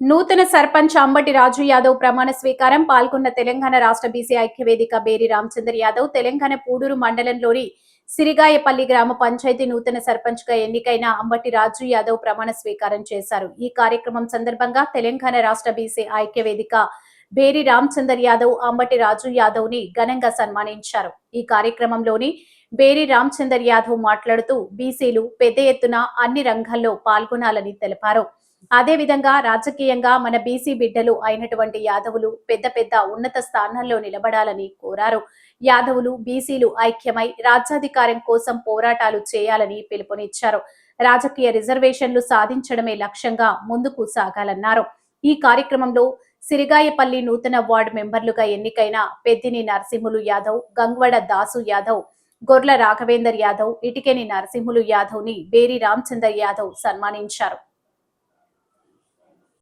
నూతన సర్పంచ్ అంబటి రాజు యాదవ్ ప్రమాణ స్వీకారం పాల్గొన్న తెలంగాణ రాష్ట్ర బీసీ ఐక్యవేదిక బేరి రామచంద్ర యాదవ్ తెలంగాణ పూడూరు మండలంలోని సిరిగాయపల్లి గ్రామ పంచాయతీ నూతన సర్పంచ్గా ఎన్నికైన అంబటి రాజు యాదవ్ ప్రమాణ స్వీకారం చేశారు. ఈ కార్యక్రమం సందర్భంగా తెలంగాణ రాష్ట్ర బీసీ ఐక్యవేదిక బేరి రామచందర్ యాదవ్ అంబటి రాజు యాదవ్ని ఘనంగా సన్మానించారు. ఈ కార్యక్రమంలోని బేరి రామచందర్ యాదవ్ మాట్లాడుతూ బీసీలు పెద్ద ఎత్తున అన్ని రంగాల్లో పాల్గొనాలని తెలిపారు. అదేవిధంగా రాజకీయంగా మన బీసీ బిడ్డలు అయినటువంటి యాదవులు పెద్ద పెద్ద ఉన్నత స్థానాల్లో నిలబడాలని కోరారు. యాదవులు బీసీలు ఐక్యమై రాజ్యాధికారం కోసం పోరాటాలు చేయాలని పిలుపునిచ్చారు. రాజకీయ రిజర్వేషన్లు సాధించడమే లక్ష్యంగా ముందుకు సాగాలన్నారు. ఈ కార్యక్రమంలో సిరిగాయపల్లి నూతన వార్డు మెంబర్లుగా ఎన్నికైన పెద్దిని నరసింహులు యాదవ్ గంగ్వడ దాసు యాదవ్ గొర్ల రాఘవేందర్ యాదవ్ ఇటికెని నరసింహులు యాదవ్ని బేరి రామచందర్ యాదవ్ సన్మానించారు.